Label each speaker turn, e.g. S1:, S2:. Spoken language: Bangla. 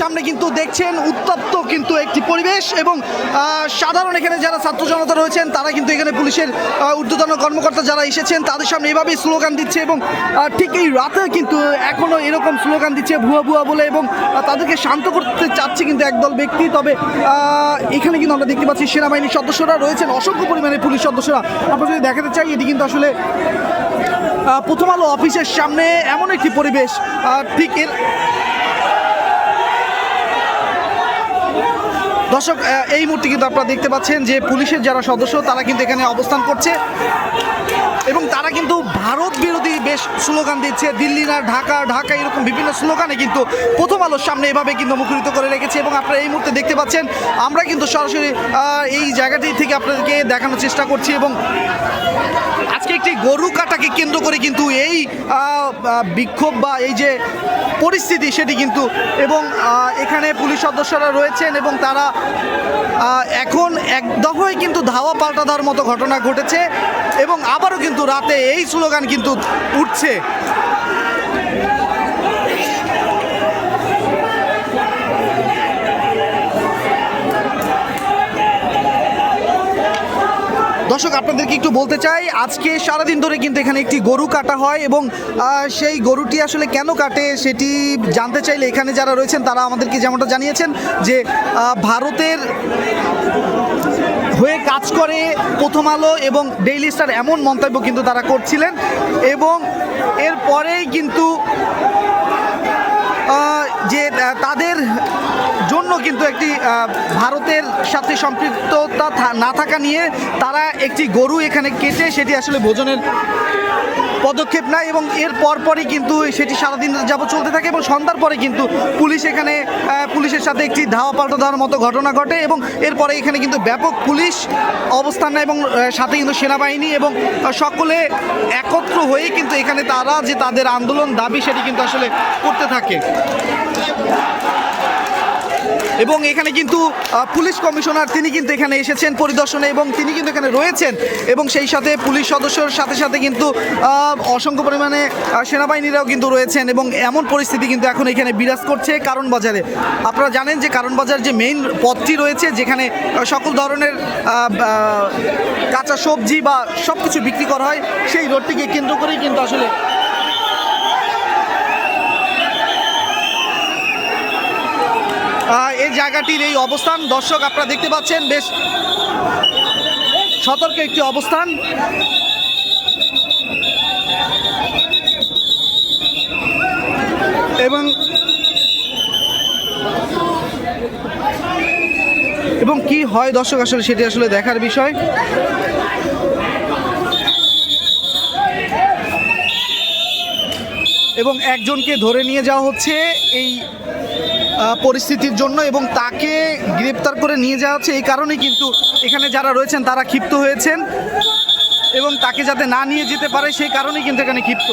S1: সামনে কিন্তু দেখছেন উত্তপ্ত কিন্তু একটি পরিবেশ এবং সাধারণ এখানে যারা ছাত্র জনতা রয়েছেন, তারা কিন্তু এখানে পুলিশের ঊর্ধ্বতন কর্মকর্তা যারা এসেছেন, তাদের সামনে এভাবেই স্লোগান দিচ্ছে এবং ঠিক এই রাতে কিন্তু এখনও এরকম স্লোগান দিচ্ছে ভুয়া ভুয়া বলে এবং তাদেরকে শান্ত করতে চাচ্ছে কিন্তু একদল ব্যক্তি। তবে এখানে কিন্তু আমরা দেখতে পাচ্ছি সেনাবাহিনীর সদস্যরা রয়েছেন, অসংখ্য পরিমাণে পুলিশ সদস্যরা। আমরা যদি দেখাতে চাই, এটি কিন্তু আসলে প্রথম আলো অফিসের সামনে এমন একটি পরিবেশ ঠিক এর দর্শক এই মুহূর্তে কিন্তু আপনারা দেখতে পাচ্ছেন যে পুলিশের যারা সদস্য, তারা কিন্তু এখানে অবস্থান করছে। এবং তারা কিন্তু ভারত বিরোধী বেশ স্লোগান দিচ্ছে, দিল্লি না ঢাকা ঢাকা এরকম বিভিন্ন স্লোগানে কিন্তু প্রথম আলোর সামনে এভাবে কিন্তু মুখরিত করে রেখেছে। এবং আপনারা এই মুহূর্তে দেখতে পাচ্ছেন, আমরা কিন্তু সরাসরি এই জায়গাটি থেকে আপনাদেরকে দেখানোর চেষ্টা করছি এবং আজকে একটি গরু কাটাকে কেন্দ্র করে কিন্তু এই বিক্ষোভ বা এই যে পরিস্থিতি সেটি কিন্তু, এবং এখানে পুলিশ সদস্যরা রয়েছেন এবং তারা এখন এক দফায় কিন্তু ধাওয়া পাল্টা দেওয়ার মতো ঘটনা ঘটেছে এবং আবারও কিন্তু রাতে এই স্লোগান কিন্তু উঠছে। দর্শক, আপনাদেরকে একটু বলতে চাই, আজকে সারাদিন ধরে কিন্তু এখানে একটি গরু কাটা হয় এবং সেই গরুটি আসলে কেন কাটে সেটি জানতে চাইলে এখানে যারা রয়েছেন তারা আমাদেরকে যেমনটা জানিয়েছেন যে ভারতের হয়ে কাজ করে প্রথম আলো এবং ডেইলি স্টার এমন মন্তব্য কিন্তু তারা করছিলেন এবং এরপরেই কিন্তু যে তাদের জন্য কিন্তু একটি ভারতের সাথে সম্পৃক্ততা না থাকা নিয়ে তারা একটি গরু এখানে কেটে সেটি আসলে ভোজনের পদক্ষেপ নেয় এবং এর পরপরই কিন্তু সেটি সারাদিন যাব চলতে থাকে এবং সন্ধ্যার পরে কিন্তু পুলিশ এখানে পুলিশের সাথে একটি ধাওয়া পাল্টা দেওয়ার মতো ঘটনা ঘটে এবং এরপরে এখানে কিন্তু ব্যাপক পুলিশ অবস্থান নেয় এবং সাথে কিন্তু সেনাবাহিনী এবং সকলে একত্র হয়ে কিন্তু এখানে তারা যে তাদের আন্দোলন দাবি সেটি কিন্তু আসলে করতে থাকে। এবং এখানে কিন্তু পুলিশ কমিশনার, তিনি কিন্তু এখানে এসেছেন পরিদর্শনে এবং তিনি কিন্তু এখানে রয়েছেন। এবং সেই সাথে পুলিশ সদস্যর সাথে সাথে কিন্তু অসংখ্য পরিমাণে সেনাবাহিনীরাও কিন্তু রয়েছেন এবং এমন পরিস্থিতি কিন্তু এখন এখানে বিরাজ করছে কারণ বাজারে। আপনারা জানেন যে কারণ বাজার যে মেইন পথটি রয়েছে, যেখানে সকল ধরনের কাঁচা সবজি বা সব কিছু বিক্রি করা হয়, সেই রোডটিকে কেন্দ্র করেই কিন্তু আসলে এই জায়গাটির এই অবস্থান। দর্শক, আপনারা দেখতে পাচ্ছেন, বেশ সতর্ক একটি অবস্থান। এবং এবং কি হয় দর্শক, আসলে সেটি আসলে দেখার বিষয়। এবং একজনকে ধরে নিয়ে যাওয়া হচ্ছে এই পরিস্থিতির জন্য এবং তাকে গ্রেপ্তার করে নিয়ে যাওয়া হচ্ছে। এই কারণে কিন্তু এখানে যারা রয়েছেন, তারা ক্ষিপ্ত হয়েছেন এবং তাকে যাতে না নিয়ে যেতে পারে, সেই কারণেই কিন্তু এখানে ক্ষিপ্ত।